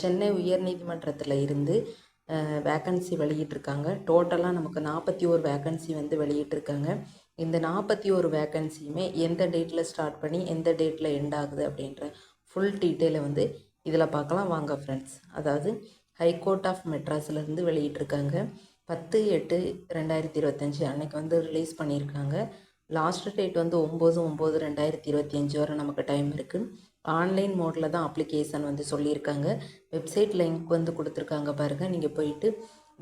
சென்னை உயர்நீதிமன்றத்தில் இருந்து வேக்கன்சி வெளியிட்டிருக்காங்க. டோட்டலாக நமக்கு நாற்பத்தி ஒரு வேக்கன்சி வந்து வெளியிட்டிருக்காங்க. இந்த நாற்பத்தி ஒரு வேக்கன்சியுமே எந்த டேட்டில் ஸ்டார்ட் பண்ணி எந்த டேட்டில் எண்ட் ஆகுது அப்படின்ற ஃபுல் டீட்டெயிலை வந்து இதில் பார்க்கலாம். வாங்க ஃப்ரெண்ட்ஸ் அதாவது ஹைகோர்ட் ஆஃப் மெட்ராஸ்லேருந்து வெளியிட்டிருக்காங்க. பத்து எட்டு ரெண்டாயிரத்தி இருபத்தஞ்சி அன்னைக்கு வந்து ரிலீஸ் பண்ணியிருக்காங்க. லாஸ்ட் டேட் வந்து ஒம்பது ஒம்பது ரெண்டாயிரத்தி இருபத்தி அஞ்சு வரை நமக்கு டைம் இருக்குது ஆன்லைன் மோடில் தான் அப்ளிகேஷன் வந்து சொல்லியிருக்காங்க. வெப்சைட் லிங்க் வந்து கொடுத்துருக்காங்க பாருங்கள் நீங்கள் போயிட்டு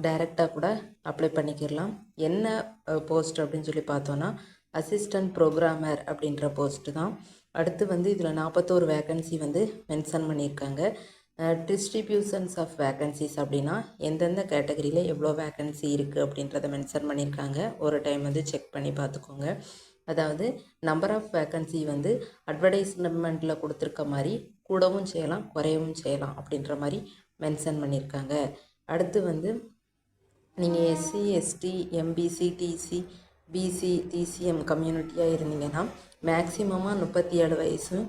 டைரெக்டாக கூட அப்ளை பண்ணிக்கிடலாம். என்ன போஸ்ட் அப்படின்னு சொல்லி பார்த்தோன்னா அசிஸ்டன்ட் ப்ரோக்ராமர் அப்படின்ற போஸ்ட்டு தான். அடுத்து வந்து இதில் நாற்பத்தோரு வேக்கன்சி வந்து மென்ஷன் பண்ணியிருக்காங்க. டிஸ்ட்ரிபியூஷன்ஸ் ஆஃப் வேக்கன்சிஸ் அப்படின்னா எந்தெந்த கேட்டகரியில் எவ்வளோ வேக்கன்சி இருக்குது அப்படின்றத மென்ஷன் பண்ணியிருக்காங்க. ஒரு டைம் வந்து செக் பண்ணி பார்த்துக்கோங்க. அதாவது நம்பர் ஆஃப் வேக்கன்சி வந்து அட்வர்டைஸ்மெண்ட்டில் கொடுத்துருக்க மாதிரி கூடவும் செய்யலாம் குறையவும் செய்யலாம் அப்படின்ற மாதிரி மென்ஷன் பண்ணியிருக்காங்க. அடுத்து வந்து நீங்கள் SC ST MBC DC BC DCM கம்யூனிட்டியாக இருந்தீங்கன்னா மேக்ஸிமமாக முப்பத்தி ஏழு வயசும்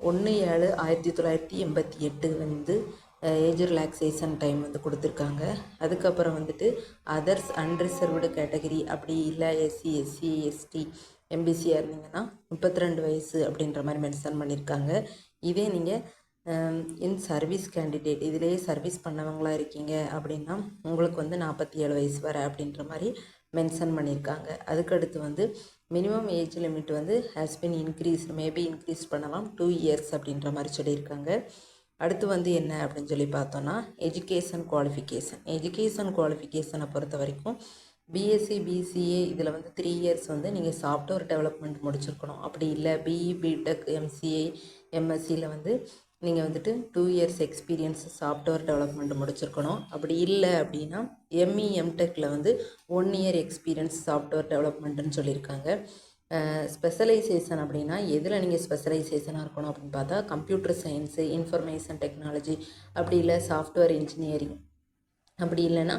ஒன்று ஏழு ஆயிரத்தி தொள்ளாயிரத்தி எண்பத்தி எட்டு வந்து ஏஜ் ரிலாக்ஸேஷன் டைம் வந்து கொடுத்துருக்காங்க. அதுக்கப்புறம் வந்துட்டு அதர்ஸ் அன்ரிசர்வ்டு கேட்டகரி அப்படி இல்லை எஸ்சி எஸ்சி எஸ்டி எம்பிசியாக இருந்தீங்கன்னா முப்பத்தி ரெண்டு வயசு அப்படின்ற மாதிரி மென்ஷன் பண்ணியிருக்காங்க இதே நீங்கள் இன் சர்வீஸ் கேண்டிடேட் இதிலேயே சர்வீஸ் பண்ணவங்களாக இருக்கீங்க அப்படின்னா உங்களுக்கு வந்து நாற்பத்தி ஏழு வயசு வரை அப்படின்ற மாதிரி மென்ஷன் பண்ணியிருக்காங்க அதுக்கடுத்து வந்து மினிமம் ஏஜ் லிமிட் வந்து has been increase maybe increase பண்ணலாம் டூ இயர்ஸ் அப்படின்ற மாதிரி சொல்லியிருக்காங்க. அடுத்து வந்து என்ன அப்படின்னு சொல்லி பார்த்தோன்னா எஜுகேஷன் குவாலிஃபிகேஷன் எஜுகேஷன் குவாலிஃபிகேஷனை பொறுத்த வரைக்கும் பிஎஸ்சி பிசிஏ இதில் வந்து த்ரீ இயர்ஸ் வந்து நீங்கள் சாஃப்ட்வேர் டெவலப்மெண்ட் முடிச்சிருக்கணும். அப்படி இல்லை பிஇ பிடெக் எம்சிஏ எம்எஸ்சியில் வந்து நீங்கள் வந்துட்டு two years experience software development முடிச்சிருக்கணும். அப்படி இல்லை அப்படின்னா எம்இ எம்டெக்கில் வந்து ஒன் இயர் எக்ஸ்பீரியன்ஸ் சாஃப்ட்வேர் டெவலப்மெண்ட்டுன்னு சொல்லியிருக்காங்க. ஸ்பெஷலைசேஷன் அப்படின்னா எதில் நீங்கள் ஸ்பெஷலைசேஷனாக இருக்கணும் அப்படின்னு பார்த்தா கம்ப்யூட்டர் சயின்ஸு இன்ஃபர்மேஷன் டெக்னாலஜி அப்படி இல்லை சாஃப்ட்வேர் இன்ஜினியரிங் அப்படி இல்லைன்னா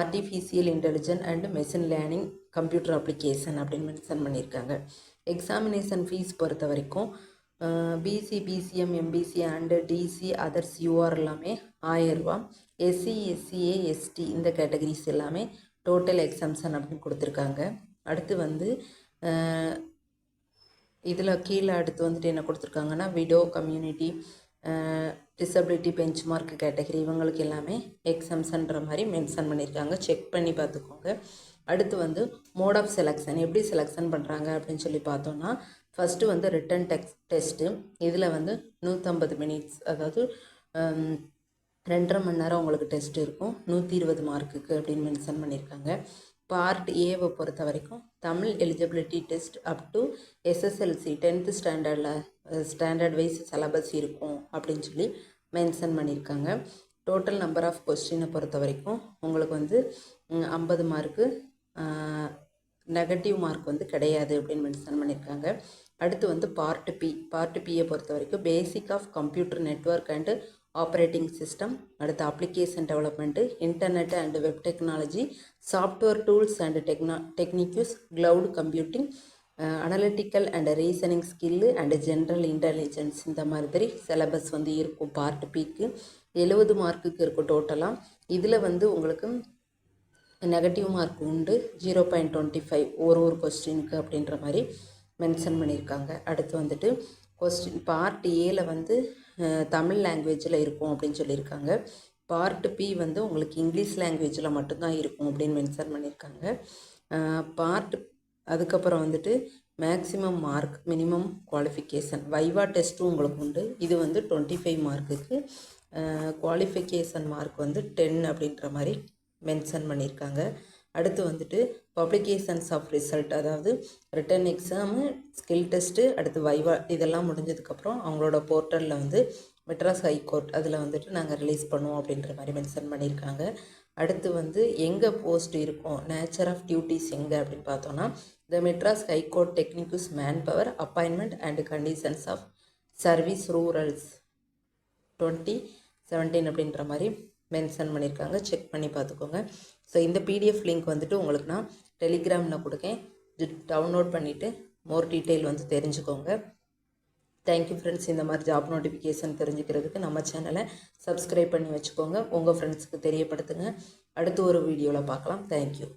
artificial intelligent and machine learning computer application அப்படின்னு மென்ஷன் பண்ணியிருக்காங்க. எக்ஸாமினேஷன் ஃபீஸ் பொறுத்த வரைக்கும் BC BCM MBC and DC others UR எல்லாமே ஆயரூபா எஸ்சி எஸ்சிஏ எஸ்டி இந்த கேட்டகரிஸ் எல்லாமே டோட்டல் எக்ஸம்ஷன் அப்படின்னு கொடுத்துருக்காங்க. அடுத்து வந்து இதில் கீழே அடுத்து வந்துட்டு என்ன கொடுத்துருக்காங்கன்னா widow community disability bench mark category இவங்களுக்கு எல்லாமே எக்ஸாம்ஸ்ன்ற மாதிரி மென்ஷன் பண்ணியிருக்காங்க. செக் பண்ணி பார்த்துக்கோங்க. அடுத்து வந்து மோட் ஆஃப் செலெக்ஷன் எப்படி செலெக்ஷன் பண்ணுறாங்க அப்படின்னு சொல்லி பார்த்தோன்னா ஃபஸ்ட்டு வந்து ரிட்டன் டெக்ஸ் டெஸ்ட்டு இதில் வந்து நூற்றம்பது மினிட்ஸ் அதாவது ரெண்டரை மணி நேரம் உங்களுக்கு டெஸ்ட் இருக்கும். நூற்றி இருபது மார்க்குக்கு அப்படின்னு மென்ஷன் பண்ணியிருக்காங்க. பார்ட் ஏவை பொறுத்த வரைக்கும் Tamil eligibility test up to SSLC tenth ஸ்டாண்டர்டில் ஸ்டாண்டர்ட் வைஸ் சிலபஸ் இருக்கும் அப்படின்னு சொல்லி மென்ஷன் பண்ணியிருக்காங்க. டோட்டல் நம்பர் ஆஃப் கொஸ்டினை பொறுத்த வரைக்கும் உங்களுக்கு வந்து ஐம்பது மார்க்கு நெகட்டிவ் மார்க் வந்து கிடையாது அப்படின்னு மென்ஷன் பண்ணியிருக்காங்க. அடுத்து வந்து பார்ட் பி பார்ட் பியை பொறுத்த வரைக்கும் basic of computer network and operating system அடுத்து application development internet and web technology software tools and techno techniques cloud computing analytical and reasoning skill and general intelligence இந்த மாதிரி syllabus வந்து இருக்கும் part பிக்கு எழுபது மார்க்குக்கு இருக்கும் டோட்டலாக இதில் வந்து உங்களுக்கு நெகட்டிவ் மார்க் உண்டு ஜீரோ பாயிண்ட் டுவெண்ட்டி ஃபைவ் ஒரு ஒரு கொஸ்டினுக்கு அப்படின்ற மாதிரி மென்ஷன் பண்ணியிருக்காங்க. அடுத்து வந்துட்டு கொஸ்டின் பார்ட் ஏல வந்து தமிழ் லாங்குவேஜில் இருக்கும் அப்படின்னு சொல்லியிருக்காங்க. பார்ட் பி வந்து உங்களுக்கு இங்கிலீஷ் லாங்குவேஜில் மட்டும்தான் இருக்கும் அப்படின்னு மென்ஷன் பண்ணியிருக்காங்க. பார்ட் அதுக்கப்புறம் வந்துட்டு maximum mark minimum qualification viva டெஸ்ட்டும் உங்களுக்கு உண்டு. இது வந்து டுவெண்ட்டி ஃபைவ் மார்க்குக்கு குவாலிஃபிகேஷன் மார்க் வந்து டென் அப்படின்ற மாதிரி மென்ஷன் பண்ணியிருக்காங்க. அடுத்து வந்துட்டு பப்ளிகேஷன்ஸ் ஆஃப் ரிசல்ட் அதாவது ரிட்டன் எக்ஸாமு ஸ்கில் டெஸ்ட்டு அடுத்து வைவா இதெல்லாம் முடிஞ்சதுக்கப்புறம் அவங்களோட போர்ட்டலில் வந்து மெட்ராஸ் ஹைகோர்ட் அதில் வந்துட்டு நாங்கள் ரிலீஸ் பண்ணுவோம் அப்படின்ற மாதிரி மென்ஷன் பண்ணியிருக்காங்க. அடுத்து வந்து எங்கே போஸ்ட் இருக்கும் நேச்சர் ஆஃப் டியூட்டிஸ் எங்கே அப்படின்னு பார்த்தோன்னா the Madras high court techniques man power appointment and conditions of service rules twenty seventeen அப்படின்ற மாதிரி மென்ஷன் பண்ணியிருக்காங்க செக் பண்ணி பார்த்துக்கோங்க. ஸோ இந்த பிடிஎஃப் லிங்க் வந்துட்டு உங்களுக்கு நான் டெலிகிராமில் கொடுக்கேன். டவுன்லோட் பண்ணிவிட்டு மோர் டீட்டெயில் வந்து தெரிஞ்சுக்கோங்க. தேங்க்யூ ஃப்ரெண்ட்ஸ் இந்த மாதிரி ஜாப் நோட்டிஃபிகேஷன் தெரிஞ்சுக்கிறதுக்கு நம்ம சேனலை சப்ஸ்கிரைப் பண்ணி வச்சுக்கோங்க. உங்கள் ஃப்ரெண்ட்ஸுக்கு தெரியப்படுத்துங்க. அடுத்து ஒரு வீடியோவில் பார்க்கலாம். தேங்க்யூ